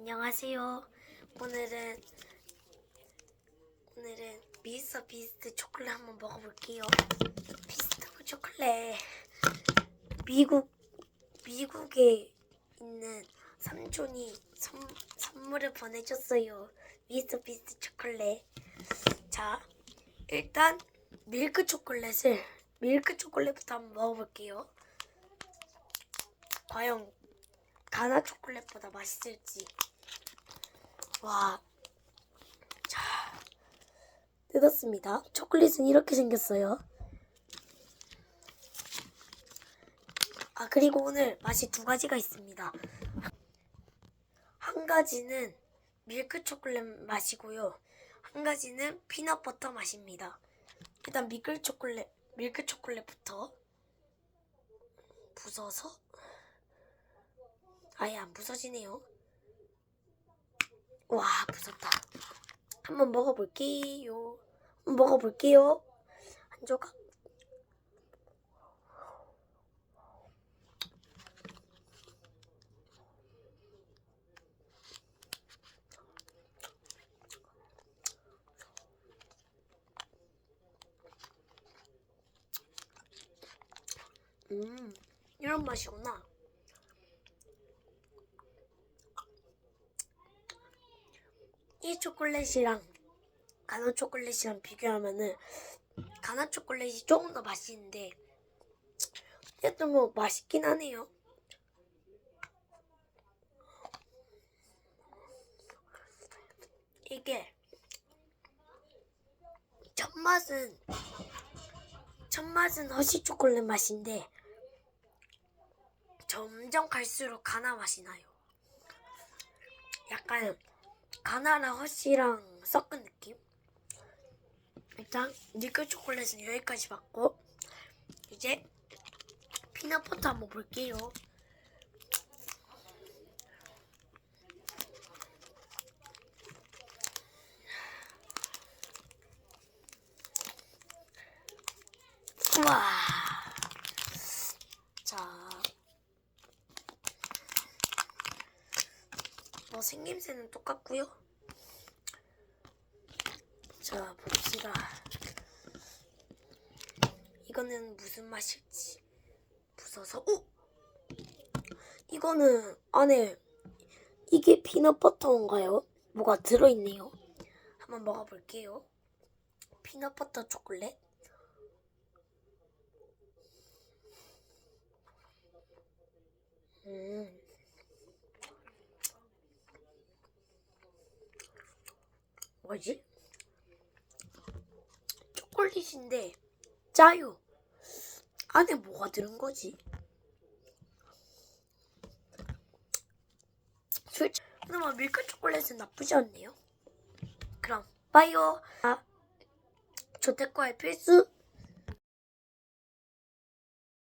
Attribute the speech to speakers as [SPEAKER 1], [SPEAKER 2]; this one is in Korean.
[SPEAKER 1] 안녕하세요. 오늘은 오늘은 미스터 비스트 초콜릿 한번 먹어볼게요. 비스트 초콜릿 미국 미국에 있는 삼촌이 선, 선물을 보내줬어요. 미스터 비스트 초콜릿. 자, 일단 밀크 초콜릿을 밀크 초콜릿부터 한번 먹어볼게요. 과연 가나 초콜릿보다 맛있을지. 와. 자. 뜯었습니다. 초콜릿은 이렇게 생겼어요. 아, 그리고 오늘 맛이 두 가지가 있습니다. 한 가지는 밀크 초콜릿 맛이고요. 한 가지는 피넛 버터 맛입니다. 일단 밀크 초콜릿, 밀크 초콜릿부터 부숴서 아예 안 부서지네요. 와, 부쉈다. 한번 먹어볼게요. 한번 먹어볼게요. 한 조각. 음, 이런 맛이구나. 이 초콜릿이랑 가나 초콜릿이랑 비교하면은 가나 초콜릿이 조금 더 맛있는데 그래도 뭐 맛있긴 하네요. 이게 첫 맛은 첫 맛은 허쉬 초콜릿 맛인데 점점 갈수록 가나 맛이 나요. 약간 가나랑 허쉬랑 섞은 느낌? 일단 니클 초콜릿은 여기까지 봤고 이제 피넛버터 한번 볼게요. 우와. 자. 뭐 생김새는 똑같고요. 자 봅시다. 이거는 무슨 맛일지 부숴서 오 이거는 안에 이게 피넛버터인가요? 뭐가 들어있네요. 한번 먹어볼게요. 피넛버터 초콜릿. 음. 뭐지? 초콜릿인데 짜요. 안에 뭐가 들은 거지? 솔직히 그나마 밀크 초콜릿은 나쁘지 않네요. 그럼 빠이요. 아, 조태과의 필수